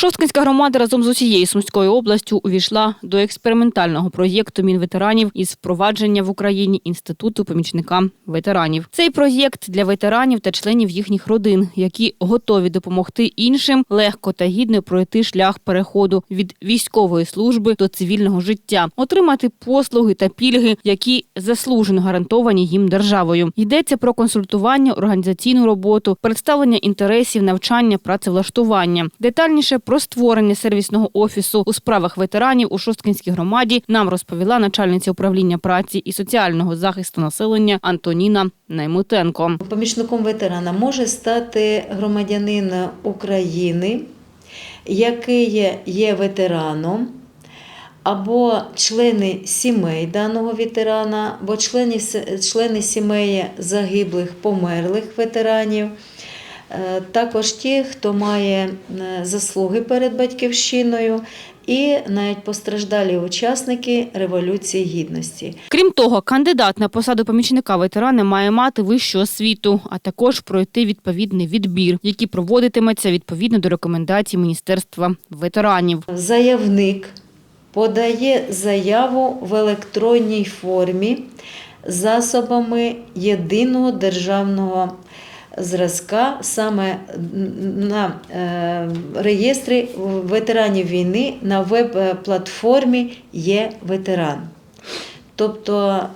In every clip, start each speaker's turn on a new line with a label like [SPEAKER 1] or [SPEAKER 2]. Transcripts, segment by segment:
[SPEAKER 1] Шосткинська громада разом з усією Сумською областю увійшла до експериментального проєкту Мінветеранів із впровадження в Україні інституту помічника ветеранів. Цей проєкт для ветеранів та членів їхніх родин, які готові допомогти іншим легко та гідно пройти шлях переходу від військової служби до цивільного життя, отримати послуги та пільги, які заслужено гарантовані їм державою. Йдеться про консультування, організаційну роботу, представлення інтересів, навчання, працевлаштування. Детальніше про створення сервісного офісу у справах ветеранів у Шосткинській громаді нам розповіла начальниця управління праці і соціального захисту населення Антоніна Наймутенко.
[SPEAKER 2] Помічником ветерана може стати громадянин України, який є- ветераном, або члени сімей даного ветерана, або члени, члени сімей загиблих, померлих ветеранів. Е, Також ті, хто має е, заслуги перед батьківщиною, і навіть постраждалі учасники Революції Гідності.
[SPEAKER 1] Крім того, кандидат на посаду помічника ветерана має мати вищу освіту, а також пройти відповідний відбір, який проводитиметься відповідно до рекомендацій Міністерства ветеранів.
[SPEAKER 2] Заявник подає заяву в електронній формі засобами єдиного державного зразка саме на е, реєстрі ветеранів війни на веб-платформі є ветеран. Тобто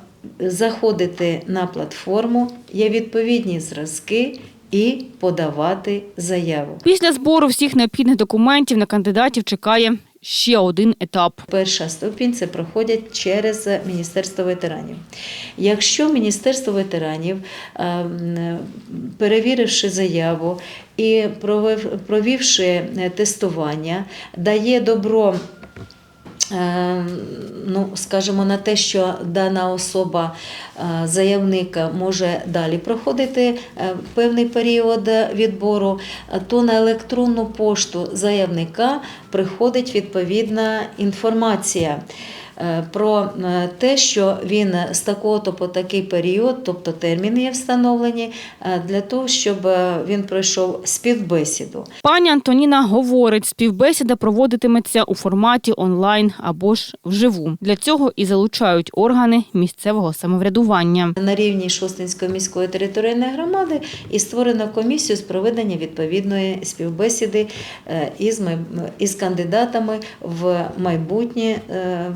[SPEAKER 2] заходити на платформу, є відповідні зразки і подавати заяву.
[SPEAKER 1] Після збору всіх необхідних документів на кандидатів чекає ще один етап.
[SPEAKER 2] Перша ступінь це проходять через Міністерство ветеранів. Якщо Міністерство ветеранів, е, перевіривши заяву і провівши е, тестування, дає добро. Е, Ну, скажімо, на те, що дана особа е, заявника може далі проходити е, певний період відбору, то на електронну пошту заявника приходить відповідна інформація про е, те, що він з такого-то по такий період, тобто терміни є встановлені, е, для того, щоб е, він пройшов співбесіду.
[SPEAKER 1] Пані Антоніна говорить, співбесіда проводитиметься у форматі онлайн або ж вживу. Для цього і залучають органи місцевого самоврядування.
[SPEAKER 2] На рівні Шостинської міської територіальної громади і створено комісію з проведення відповідної співбесіди е, із, із кандидатами в майбутні, е,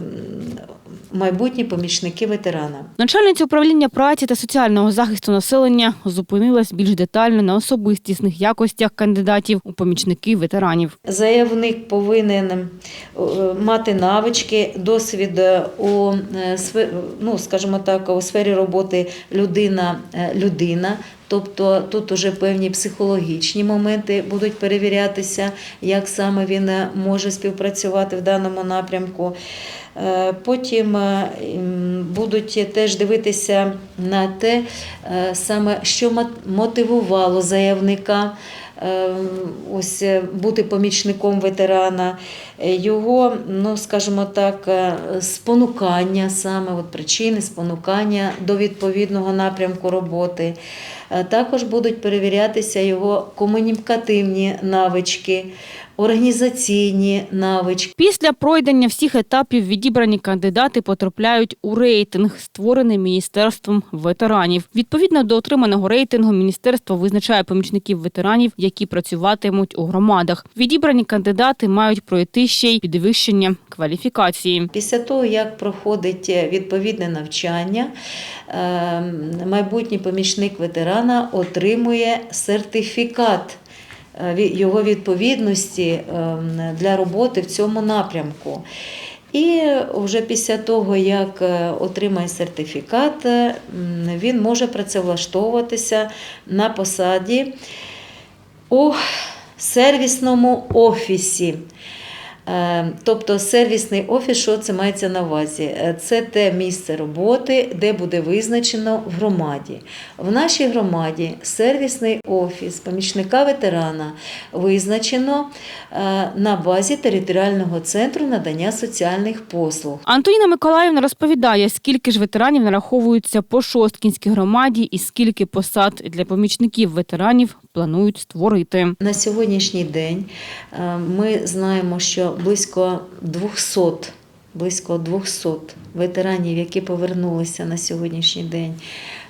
[SPEAKER 2] майбутні помічники ветерана.
[SPEAKER 1] Начальниця управління праці та соціального захисту населення зупинилась більш детально на особистісних якостях кандидатів у помічники ветеранів.
[SPEAKER 2] Заявник повинен е, мати навички, досвід е, у е, ну, скажімо так, у сфері роботи людина людина. Тобто тут уже певні психологічні моменти будуть перевірятися, як саме він може співпрацювати в даному напрямку. Е, Потім е, будуть теж дивитися на те, е, саме що мотивувало заявника ось бути помічником ветерана, його, ну скажімо так, спонукання, саме от причини спонукання до відповідного напрямку роботи. Е, Також будуть перевірятися його комунікативні навички, організаційні навички.
[SPEAKER 1] Після пройдення всіх етапів відібрані кандидати потрапляють у рейтинг, створений міністерством ветеранів. Відповідно до отриманого рейтингу, міністерство визначає помічників ветеранів, які працюватимуть у громадах. Відібрані кандидати мають пройти ще й підвищення кваліфікації.
[SPEAKER 2] Після того, як проходить е, відповідне навчання, е, майбутній помічник ветерана отримує сертифікат е, його відповідності е, для роботи в цьому напрямку. І вже після того, як е, отримає сертифікат, е, він може працевлаштовуватися на посаді у сервісному офісі. Е, Тобто сервісний офіс, що це мається на увазі? Е, Це те місце роботи, де буде визначено в громаді. В нашій громаді сервісний офіс помічника ветерана визначено е, на базі територіального центру надання соціальних послуг.
[SPEAKER 1] Антоніна Миколаївна розповідає, скільки ж ветеранів нараховуються по Шосткінській громаді і скільки посад для помічників ветеранів планують створити.
[SPEAKER 2] На сьогоднішній день е, ми знаємо, що близько 200, близько 200 ветеранів, які повернулися на сьогоднішній день.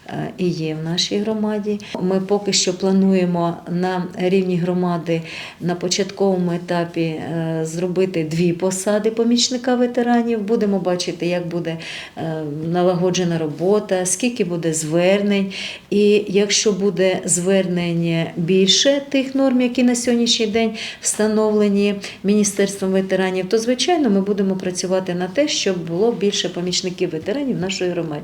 [SPEAKER 2] Е, І є в нашій громаді. Ми поки що плануємо на рівні громади на початковому етапі е, зробити дві посади помічника ветеранів. Будемо бачити, як буде е, налагоджена робота, скільки буде звернень. І якщо буде звернень більше тих норм, які на сьогоднішній день встановлені Міністерством ветеранів, то звичайно ми будемо працювати на те, щоб було більше помічників ветеранів в нашій громаді.